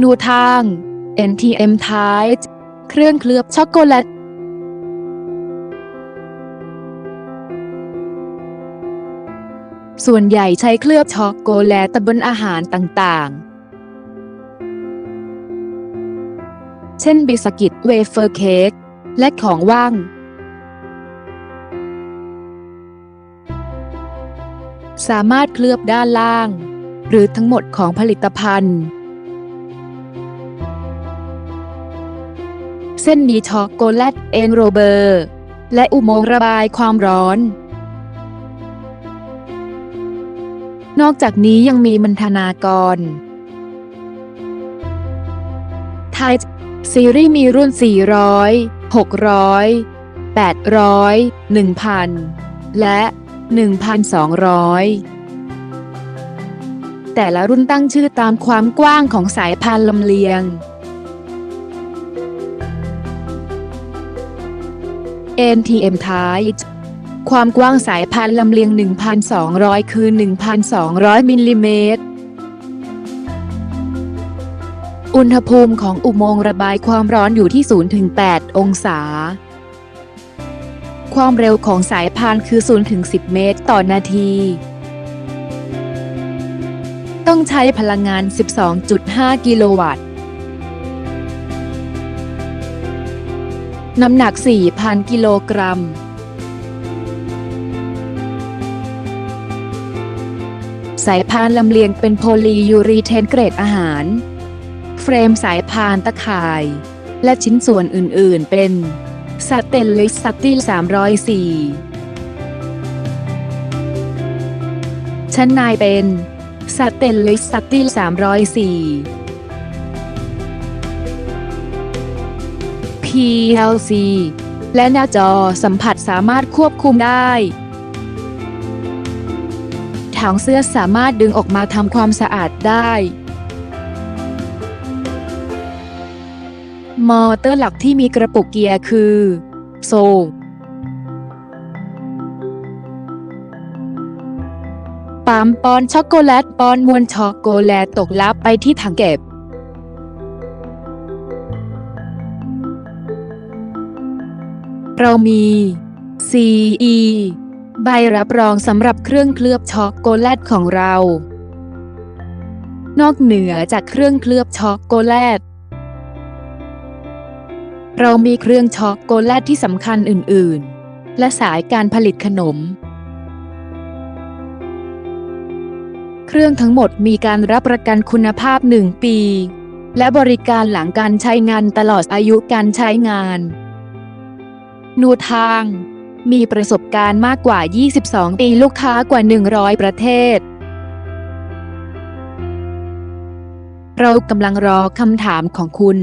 นูทาง NTM t i d e เครื่องเคลือบช็อกโกแลตส่วนใหญ่ใช้เคลือบช็อกโกแลตบนอาหารต่างๆ เช่นบิสกิตเวเฟอร์เค้กและของว่าง สามารถเคลือบด้านล่าง หรือทั้งหมดของผลิตภัณฑ์ เส้นมีช็อกโกแลตเอนโรเบอร์ และอุโมงค์ระบายความร้อน นอกจากนี้ยังมีมันธนากรไทยซีรีส์มีรุ่น 400 600 800 1000 และ 1,200 แต่ละรุ่นตั้งชื่อตามความกว้างของสายพานลำเลียง NTM Tide ความกว้างสายพานลำเลียง 1,200 คือ 1,200 มิลลิเมตร อุณหภูมิของอุโมงค์ระบายความร้อนอยู่ที่0-8องศา ความเร็วของสายพานคือ0-10 เมตรต่อนาที ต้องใช้พลังงาน 12.5 กิโลวัตต์ น้ำหนัก 4,000 กิโลกรัม สายพานลำเลียงเป็นโพลียูรีเทนเกรดอาหาร เฟรมสายพานตะข่าย และชิ้นส่วนอื่นๆ เป็นสเตนเลสสตีล304 ชั้นในเป็นสเตนเลสสตีล304 PLC และหน้าจอสัมผัสสามารถควบคุมได้ถังเสื้อสามารถดึงออกมาทำความสะอาดได้ มอเตอร์หลักที่มีกระปุกเกียร์คือ โซปั๊มปอนช็อกโกแลตปอนมวนช็อกโกแลตตกลับไปที่ถังเก็บ เรามี CE ใบรับรองสำหรับเครื่องเคลือบช็อกโกแลตของเรา นอกเหนือจากเครื่องเคลือบช็อกโกแลต เรามีเครื่องช็อกโกแลตที่สำคัญอื่น ๆ และสายการผลิตขนม เครื่องทั้งหมดมีการรับประกันคุณภาพ 1 ปี และบริการหลังการใช้งานตลอดอายุการใช้งาน นูทาง มีประสบการณ์มากกว่า 22 ปีลูกค้ากว่า 100 ประเทศ เรากำลังรอคำถามของคุณ